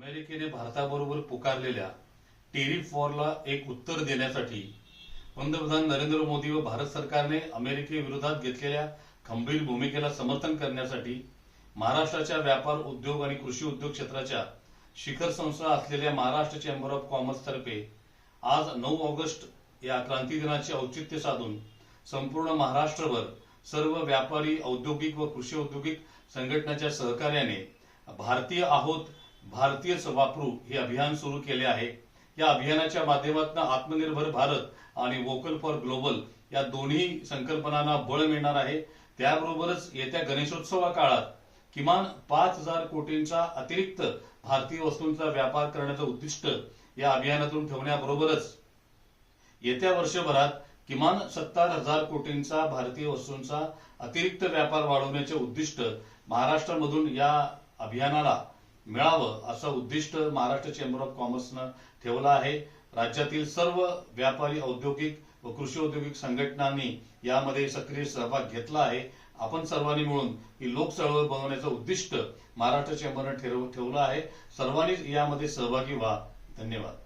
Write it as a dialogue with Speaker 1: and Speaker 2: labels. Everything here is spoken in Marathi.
Speaker 1: अमेरिकेने भारताबरोबर पुकारलेल्या टेरिफ वॉरला एक उत्तर देण्यासाठी पंतप्रधान नरेंद्र मोदी व भारत सरकारने अमेरिकेविरोधात घेतलेल्या खंबीर भूमिकेला समर्थन करण्यासाठी महाराष्ट्राच्या व्यापार उद्योग आणि कृषी उद्योग क्षेत्राच्या शिखर संस्था असलेल्या महाराष्ट्र चेंबर ऑफ कॉमर्स तर्फे आज नऊ ऑगस्ट या क्रांती दिनाचे औचित्य साधून संपूर्ण महाराष्ट्रभर सर्व व्यापारी औद्योगिक व कृषी औद्योगिक संघटनाच्या सहकार्याने भारतीय आहोत भारतीयच वापरू हे अभियान सुरू केले आहे. या अभियानाच्या माध्यमातून आत्मनिर्भर भारत आणि वोकल फॉर ग्लोबल या दोन्ही संकल्पनांना बळ मिळणार आहे. त्याबरोबरच येत्या गणेशोत्सवा काळात किमान पाच हजार कोटींचा अतिरिक्त भारतीय वस्तूंचा व्यापार करण्याचं उद्दिष्ट या अभियानातून ठेवण्याबरोबरच येत्या वर्षभरात किमान सत्तर हजार कोटींचा भारतीय वस्तूंचा अतिरिक्त व्यापार वाढवण्याचे उद्दिष्ट महाराष्ट्रामधून या अभियानाला मिळावं असं उद्दिष्ट महाराष्ट्र चेंबर ऑफ कॉमर्सनं ठेवलं आहे. राज्यातील सर्व व्यापारी औद्योगिक व कृषी औद्योगिक संघटनांनी यामध्ये सक्रिय सहभाग घेतला आहे. आपण सर्वांनी मिळून ही लोकचळवळ बनवण्याचं उद्दिष्ट महाराष्ट्र चेंबरनं ठेवलं आहे. सर्वांनीच यामध्ये सहभागी व्हा. धन्यवाद.